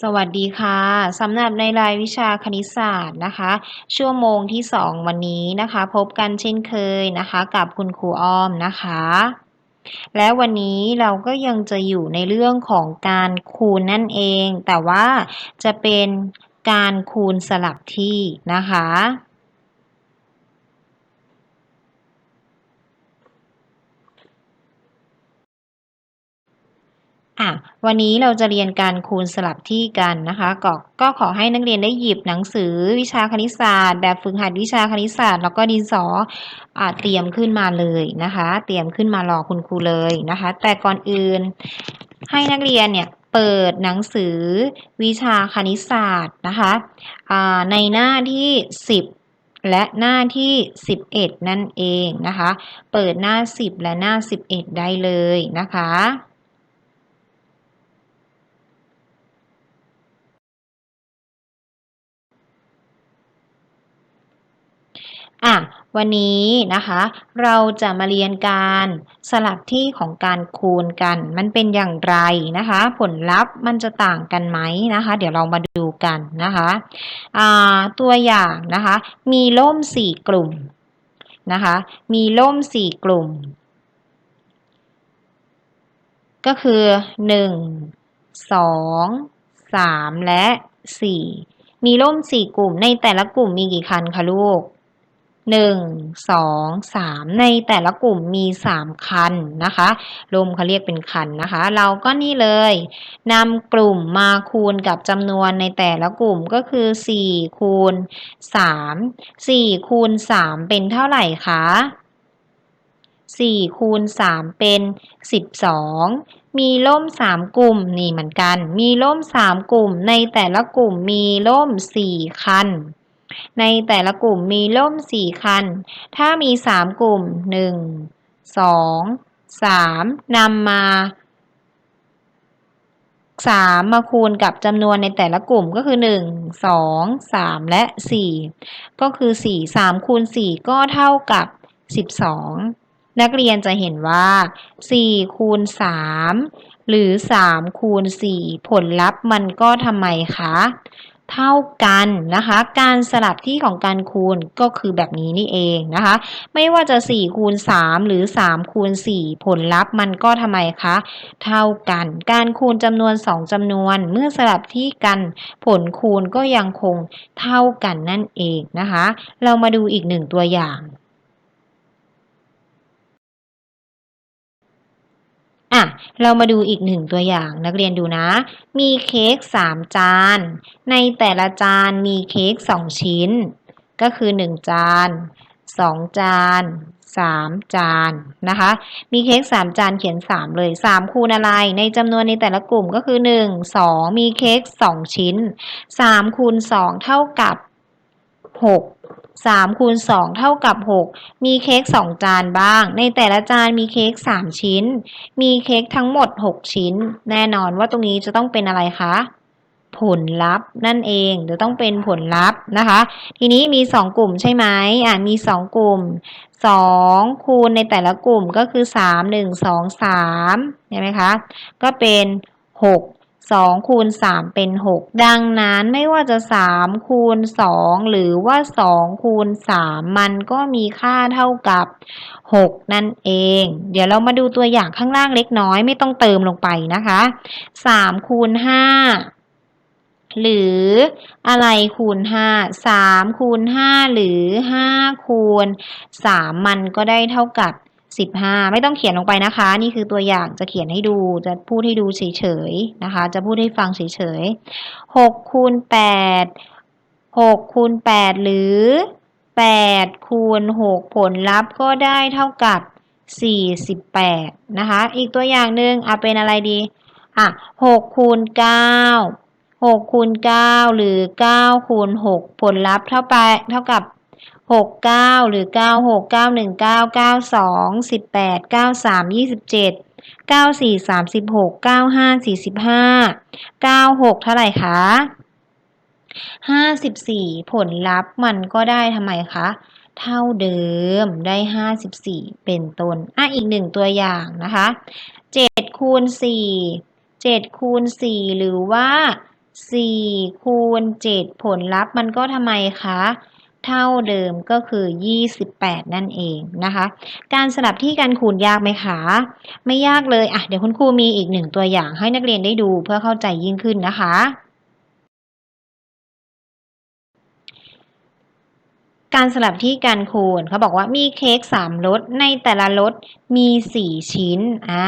สวัสดีค่ะสำหรับในรายวิชาคณิตศาสตร์นะคะ ชั่วโมงที่ 2 วันนี้นะคะ พบกันเช่นเคยนะคะ กับคุณครูอ้อมนะคะ และวันนี้เราก็ยังจะอยู่ในเรื่องของการคูณนั่นเอง แต่ว่าจะเป็นการคูณสลับที่นะคะ อะวันนี้เราจะเรียนการคูณสลับที่กันนะคะก็ก็ขอให้นักเรียนได้หยิบหนังสือวิชาคณิตศาสตร์ แบบฝึกหัดวิชาคณิตศาสตร์ แล้วก็ดินสออเตรียมขึ้นมาเลยนะคะ เตรียมขึ้นมารอคุณครูเลยนะคะ แต่ก่อนอื่นให้นักเรียนเนี่ยเปิดหนังสือวิชาคณิตศาสตร์นะคะในหน้าที่ 10และหน้าที่ 11 นั่นเองนะคะ เปิดหน้า 10 และหน้า 11 ได้เลยนะคะ อะวันนี้นะคะ เราจะมาเรียนการสลับที่ของการคูณกัน มันเป็นอย่างไรนะคะ ผลลัพธ์มันจะต่างกันไหมนะคะ เดี๋ยวเรามาดูกันนะคะตัวอย่างนะคะ มีล่มสี่กลุ่มนะคะ มีล่มสี่กลุ่ม ก็คือหนึ่งสองสามและสี่มีร่มสี่กลุ่มในแต่ละกลุ่มมีกี่คันคะลูก หนึ่งสองสามในแต่ละกลุ่มมีสามคันนะคะลมเขาเรียกเป็นคันนะคะ เราก็นี่เลยนำกลุ่มมาคูณกับจำนวนในแต่ละกลุ่มก็คือสี่คูณสามสี่คูณสามเป็นเท่าไหร่คะสี่คูณสามเป็นสิบสองมีล่มสามกลุ่มนี่เหมือนกัน มีล่มสามกลุ่มในแต่ละกลุ่มมีล่มสี่คัน ในแต่ละกลุ่มมีล่มสี่คัน ถ้ามีสามกลุ่มหนึ่งสองสามนำมาสามมาคูณกับจำนวนในแต่ละกลุ่มก็คือหนึ่งสองสามและสี่ก็คือสี่สามคูณสี่ก็เท่ากับสิบสองนักเรียนจะเห็นว่าสี่คูณสามหรือสามคูณสี่ผลลัพธ์มันก็ทำไมคะ เท่ากันนะคะ การสลับที่ของการคูณก็คือแบบนี้นี่เองนะคะ ไม่ว่าจะ4คูณ3หรือ3คูณ4ผลลัพธ์มันก็ทำไมคะเท่ากัน การคูณจำนวน 2จำนวน เมื่อสลับที่กันผลคูณก็ยังคงเท่ากันนั่นเองนะคะ เรามาดูอีกหนึ่งตัวอย่าง อะ เรามาดูอีกหนึ่งตัวอย่างนักเรียนดูนะ มีเค้กสามจาน ในแต่ละจานมีเค้กสองชิ้น ก็คือหนึ่งจานสองจานสามจานนะคะ มีเค้กสามจานเขียนสามเลยสามคูณอะไร ในจำนวนในแต่ละกลุ่มก็คือหนึ่งสองมีเค้กสองชิ้นสามคูณสองเท่ากับหก สามคูณสองเท่ากับหกมีเค้กสองจานบ้าง ในแต่ละจานมีเค้กสามชิ้น มีเค้กทั้งหมดหกชิ้น แน่นอนว่าตรงนี้จะต้องเป็นอะไรคะ ผลลัพธ์นั่นเองจะต้องเป็นผลลัพธ์นะคะ ทีนี้มีสองกลุ่มใช่ไหมอ่ามีสองกลุ่มสองคูณในแต่ละกลุ่มก็คือสามหนึ่งสองสามใช่ไหมคะ ก็เป็นห กสองคูณสามเป็นหกดังนั้นไม่ว่าจะสามคูณสองหรือว่าสองคูณสามมันก็มีค่าเท่ากับหกนั่นเอง เดี๋ยวเรามาดูตัวอย่างข้างล่างเล็กน้อยไม่ต้องเติมลงไปนะคะสามคูณห้าหรืออะไรคูณห้าสามคูณห้าหรือห้าคูณสามมันก็ได้เท่ากับ สิบห้าไม่ต้องเขียนลงไปนะคะ นี่คือตัวอย่างจะเขียนให้ดูจะพูดให้ดูเฉยๆนะคะ จะพูดให้ฟังเฉยๆหกคูณแปดหกคูณแปดหรือแปดคูณหกผลลัพธ์ก็ได้เท่ากับสี่สิบแปดนะคะ อีกตัวอย่างหนึ่งเอาเป็นอะไรดีอะหกคูณเก้าหกคูณเก้าหรือเก้าคูณหกผลลัพธ์เท่าไปเท่ากับ หกเก้าหรือเก้าหกเก้าหนึ่งเก้าเก้าสองสิบแปดเก้าสามยี่สิบเจ็ดเก้าสี่สามสิบหกเก้าห้าสี่สิบห้าเก้าหกเท่าไหร่คะห้าสิบสี่ผลลัพธ์มันก็ได้ทำไมคะ เท่าเดิมได้ห้าสิบสี่เป็นต้นอะอีกหนึ่งตัวอย่างนะคะเจ็ดคูณสี่7คูณ4หรือว่า4คูณ7ผลลัพธ์มันก็ทำไมคะ เท่าเดิมก็คือ 28 นั่นเองนะคะ การสลับที่การคูณยากไหมคะ ไม่ยากเลยอะเดี๋ยวคุณครูมีอีกหนึ่งตัวอย่างให้นักเรียนได้ดูเพื่อเข้าใจยิ่งขึ้นนะคะ การสลับที่การคูณเขาบอกว่ามีเค้กสามรสในแต่ละรสมีสี่ชิ้นอ่า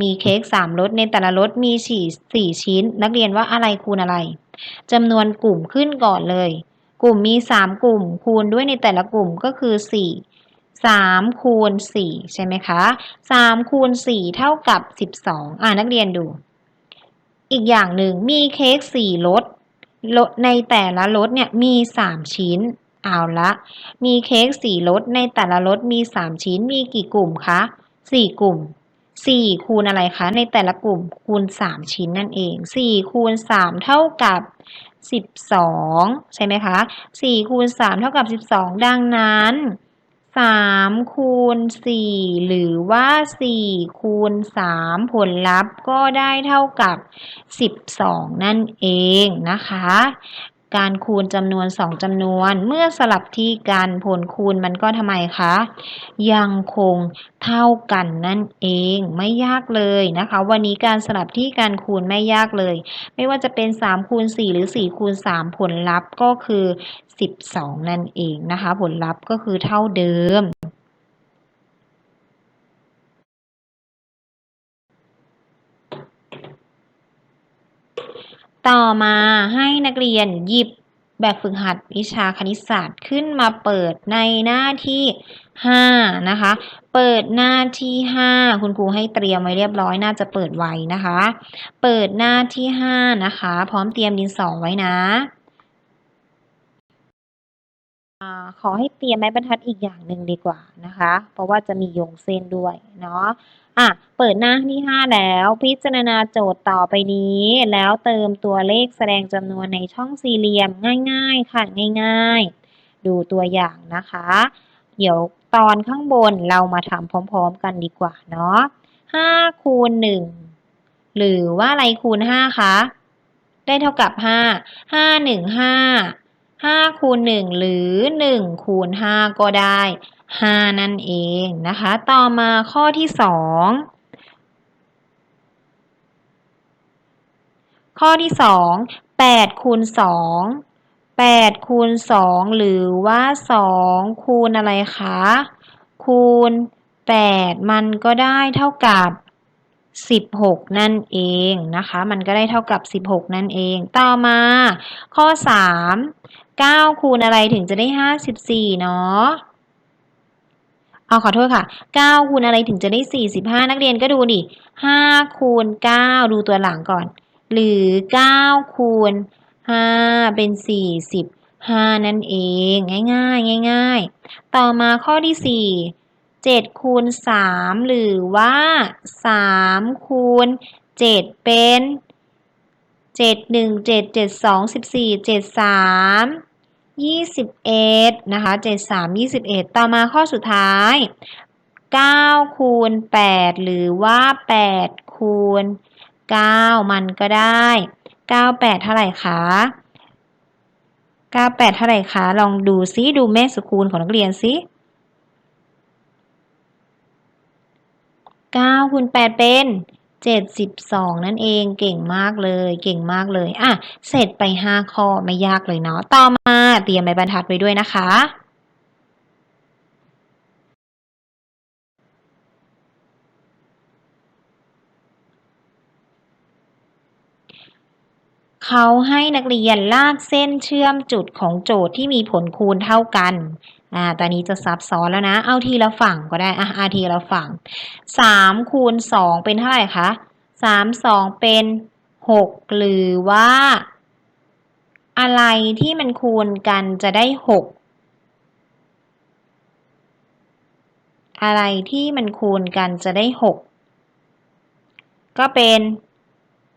มีเค้กสามรสในแต่ละรสมีสี่สี่ชิ้น นักเรียนว่าอะไรคูณอะไรจำนวนกลุ่มขึ้นก่อนเลย กลุ่มมีสามกลุ่ม คูณด้วยในแต่ละกลุ่มก็คือสี่สามคูณสี่ใช่ไหมคะสามคูณสี่เท่ากับสิบสองอ่านักเรียนดู อีกอย่างหนึ่งมีเค้กสี่รสรสในแต่ละรสเนี่ยมีสามชิ้น เอาละ มีเค้กสี่รสในแต่ละรสมีสามชิ้น มีกี่กลุ่มคะสี่กลุ่มสี่คูณอะไรคะ ในแต่ละกลุ่มคูณสามชิ้นนั่นเองสี่คูณสามเท่ากับ สิบสองใช่ไหมคะสี่คูณสามเท่ากับสิบสองดังนั้นสามคูณสี่หรือว่าสี่คูณสามผลลัพธ์ก็ได้เท่ากับสิบสองนั่นเองนะคะ การคูณจำนวนสองจำนวน เมื่อสลับที่กันผลคูณมันก็ทำไมคะ ยังคงเท่ากันนั่นเองไม่ยากเลยนะคะ วันนี้การสลับที่การคูณไม่ยากเลย ไม่ว่าจะเป็น3คูณ4หรือ4คูณ3ผลลัพธ์ก็คือ 12 นั่นเองนะคะ ผลลัพธ์ก็คือเท่าเดิม ต่อมาให้นักเรียนหยิบแบบฝึกหัดวิชาคณิตศาสตร์ขึ้นมาเปิดในหน้าที่ 5 นะคะ เปิดหน้าที่ 5 คุณครูให้เตรียมไว้เรียบร้อยน่าจะเปิดไว้นะคะ เปิดหน้าที่ 5 นะคะ พร้อมเตรียมดินสอไว้นะขอให้เตรียมไม้บรรทัดอีกอย่างหนึ่งดีกว่านะคะ เพราะว่าจะมีโยงเส้นด้วยเนาะ อะ เปิดหน้าที่ห้าแล้ว พิจารณาโจทย์ต่อไปนี้ แล้วเติมตัวเลขแสดงจำนวนในช่องสี่เหลี่ยมง่ายๆ ค่ะ ง่ายๆ ดูตัวอย่างนะคะ เดี๋ยวตอนข้างบนเรามาทำพร้อมๆ กันดีกว่าเนาะห้าคูณหนึ่งหรือว่าอะไรคูณห้าคะ ได้เท่ากับห้าห้าหนึ่งห้าห้าคูณหนึ่งหรือหนึ่งคูณห้าก็ได้ หานั่นเองนะคะ ต่อมาข้อที่สองข้อที่สองแปดคูณสองแปดคูณสองหรือว่าสองคูณอะไรคะ คูณแปดมันก็ได้เท่ากับสิบหกนั่นเองนะคะ มันก็ได้เท่ากับสิบหกนั่นเอง ต่อมา ข้อสามเก้าคูณอะไรถึงจะได้ห้าสิบสี่เนาะ เอาขอโทษค่ะ 9 คูณอะไรถึงจะได้ 45 นักเรียนก็ดูดิ 5 คูณ 9 ดูตัวหลังก่อน หรือ 9 คูณ 5 เป็น 45 นั่นเอง ง่ายๆง่ายๆ ต่อมาข้อที่ 4 7 คูณ 3 หรือว่า 3 คูณ 7 เป็น 7 1 7 7 2 14 7 3 ยี่สิบเอ็ดนะคะเจ็ดสามยี่สิบเอ็ดต่อมาข้อสุดท้ายเก้าคูณแปดหรือว่าแปดคูณเก้ามันก็ได้เก้าแปดเท่าไหร่คะเก้าแปดเท่าไหร่คะ ลองดูซิดูแม่สุคูณของนักเรียนซิเก้าคูณแปดเป็น เจ็ดสิบสองนั่นเองเก่งมากเลยเก่งมากเลยอะเสร็จไปห้าข้อไม่ยากเลยเนาะต่อมาเตรียมใบบรรทัดไว้ด้วยนะคะ เขาให้นักเรียนลากเส้นเชื่อมจุดของโจทย์ที่มีผลคูณเท่ากัน อ่า ตอนนี้จะซับซ้อนแล้วนะ เอาทีละฝั่งก็ได้ อะอาทีละฝั่งสามคูณสองเป็นเท่าไหร่คะสามสองเป็นหกหรือว่า อะไรที่มันคูณกันจะได้หกอะไรที่มันคูณกันจะได้หกก็เป็น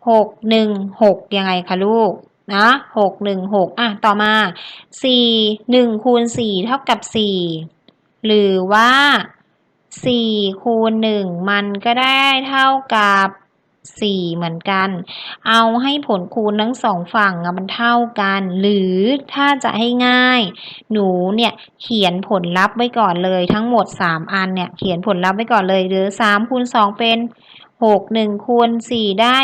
หกหนึ่งหกยังไงคะลูกนะหกหนึ่งหกอะต่อมาสี่หนึ่งคูณสี่เท่ากับสี่หรือว่าสี่คูณหนึ่งมันก็ได้เท่ากับสี่เหมือนกัน เอาให้ผลคูณทั้งสองฝั่งมันเท่ากัน หรือถ้าจะให้ง่าย หนูเนี่ยเขียนผลลัพธ์ไว้ก่อนเลยทั้งหมดสามอันเนี่ยเขียนผลลัพธ์ไว้ก่อนเลยหรือสามคูณสองเป็น หกหนึ่งคูณสี่ได้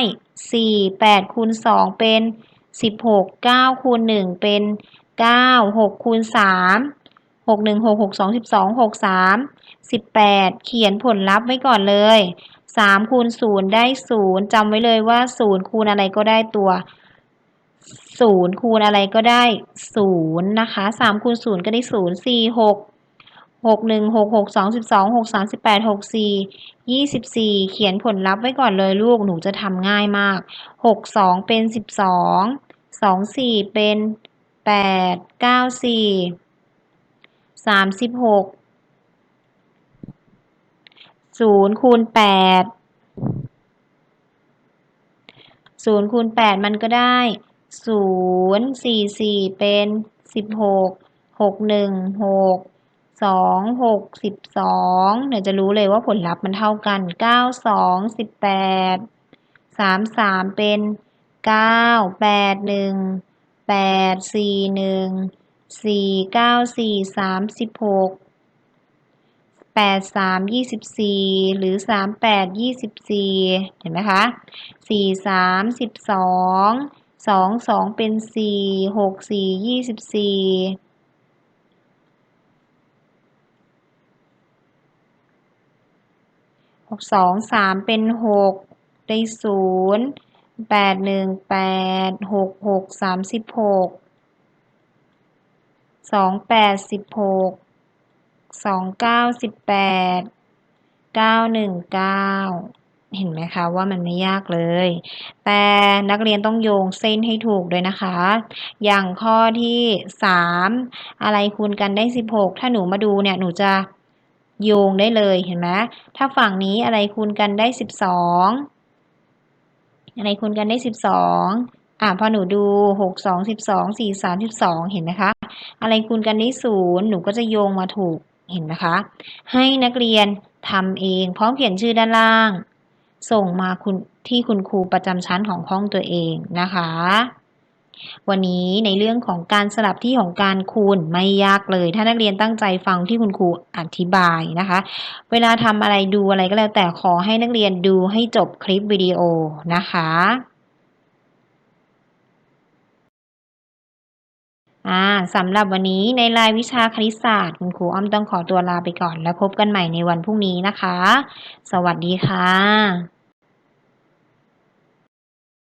สี่แปดคูณสองเป็นสิบหกเก้าคูณหนึ่งเป็นเก้าหกคูณสามหกหนึ่งหกหกสองสิบสองหกสามสิบแปดเขียนผลลัพธ์ไว้ก่อนเลยสามคูณศูนย์ได้ศูนย์จำไว้เลยว่าศูนย์คูณอะไรก็ได้ตัวศูนย์คูณอะไรก็ได้ศูนย์นะคะสามคูณศูนย์ก็ได้ศูนย์สี่หก หกหนึ่งหกหกสองสิบสองหกสามสิบแปดหกสี่ยี่สิบสี่เขียนผลลัพธ์ไว้ก่อนเลยลูกหนูจะทำง่ายมากหกสองเป็นสิบสองสองสี่เป็นแปดเก้าสี่สามสิบหกศูนย์คูณแปดศูนย์คูณแปดมันก็ได้ศูนย์สี่สี่เป็นสิบหกหกหนึ่งหก สองหกสิบสองเดี๋ยวจะรู้เลยว่าผลลัพธ์มันเท่ากันเก้าสองสิบแปดสามสามเป็นเก้าแปดหนึ่งแปดสี่หนึ่งสี่เก้าสี่สามสิบหกแปดสามยี่สิบสี่หรือสามแปดยี่สิบสี่เห็นไหมคะสี่สามสิบสองสองสองเป็นสี่หกสี่ยี่สิบสี่หก สองสามเป็นหกได้ศูนย์แปดหนึ่งแปดหกหกสามสิบหกสองแปดสิบหกสองเก้าสิบแปดเก้าหนึ่งเก้าเห็นไหมคะว่ามันไม่ยากเลย แต่นักเรียนต้องโยงเส้นให้ถูกด้วยนะคะ อย่างข้อที่สามอะไรคูณกันได้สิบหกถ้าหนูมาดูเนี่ยหนูจะ โยงได้เลยเห็นไหมถ้าฝั่งนี้อะไรคูณกันได้สิบสองอะไรคูณกันได้สิบสองอ่าพอหนูดูหกสองสิบสองสี่สามสิบสองเห็นไหมคะ อะไรคูณกันได้ศูนย์หนูก็จะโยงมาถูกเห็นไหมคะ ให้นักเรียนทำเองพร้อมเขียนชื่อด้านล่าง ส่งมาคุณที่คุณครูประจำชั้นของห้องตัวเองนะคะ วันนี้ในเรื่องของการสลับที่ของการคูณไม่ยากเลย ถ้านักเรียนตั้งใจฟังที่คุณครูอธิบายนะคะ เวลาทำอะไรดูอะไรก็แล้วแต่ขอให้นักเรียนดูให้จบคลิปวิดีโอนะคะ่าสำหรับวันนี้ในรายวิชาคณิตศาสตร์ คุณครูอ้อมต้องขอตัวลาไปก่อนแล้วพบกันใหม่ในวันพรุ่งนี้นะคะ สวัสดีค่ะ